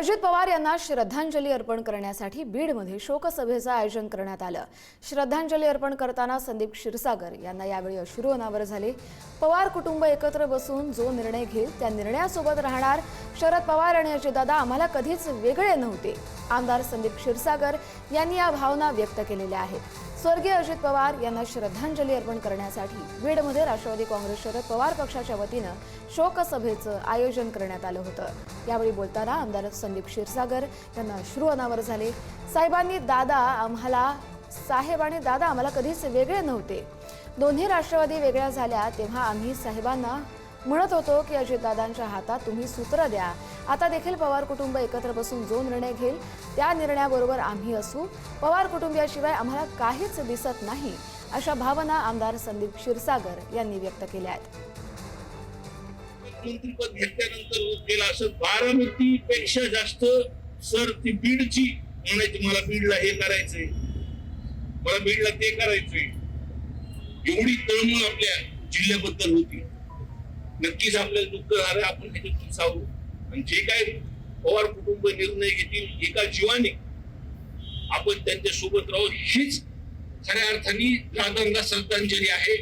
अजित पवार यांना श्रद्धांजली अर्पण करण्यासाठी बीडमध्ये शोकसभेचं आयोजन करण्यात आलं. श्रद्धांजली अर्पण करताना संदीप क्षीरसागर यांना यावेळी अश्रू अनावर झाले. पवार कुटुंब एकत्र बसून जो निर्णय घेईल त्या निर्णयासोबत राहणार शरद पवार आणि अजितदादा आम्हाला कधीच वेगळे नव्हते. आमदार संदीप क्षीरसागर यांनी या भावना व्यक्त केलेल्या आहेत. स्वर्गीय अजित पवार यांना श्रद्धांजली अर्पण करण्यासाठी बीडमध्ये राष्ट्रवादी काँग्रेस शरद पवार पक्षाच्या वतीनं शोकसभेचं आयोजन करण्यात आलं होतं. यावेळी बोलताना आमदार संदीप क्षीरसागर यांना अश्रू अनावर झाले. साहेबांनी दादा आम्हाला साहेब आणि दादा आम्हाला कधीच वेगळे नव्हते. दोन्ही राष्ट्रवादी वेगळ्या झाल्या तेव्हा आम्ही साहेबांना म्हणत होतो की अजितदादांच्या हातात तुम्ही सूत्र द्या. आता देखील पवार कुटुंब एकत्र बसून जो निर्णय घेईल त्या निर्णयाबरोबर आम्ही असू. पवार कुटुंबियाशिवाय आम्हाला काहीच दिसत नाही अशा भावना आमदार संदीप क्षीरसागर यांनी व्यक्त केल्या आहेत. मंत्रीपद घेतल्यानंतर गेला असं बारामती पेक्षा जास्त सर ती बीडची म्हणायची मला बीडला हे करायचंय. मला बीडला ते करायचंय. एवढी तळमळ आपल्या जिल्ह्याबद्दल होती. नक्कीच आपल्याला दुःख झालं आपण त्याच्यातून सावू आणि जे काय पवार कुटुंब निर्णय घेतील एका जीवाने आपण त्यांच्यासोबत राहू हीच खऱ्या अर्थाने दादांना श्रद्धांजली आहे.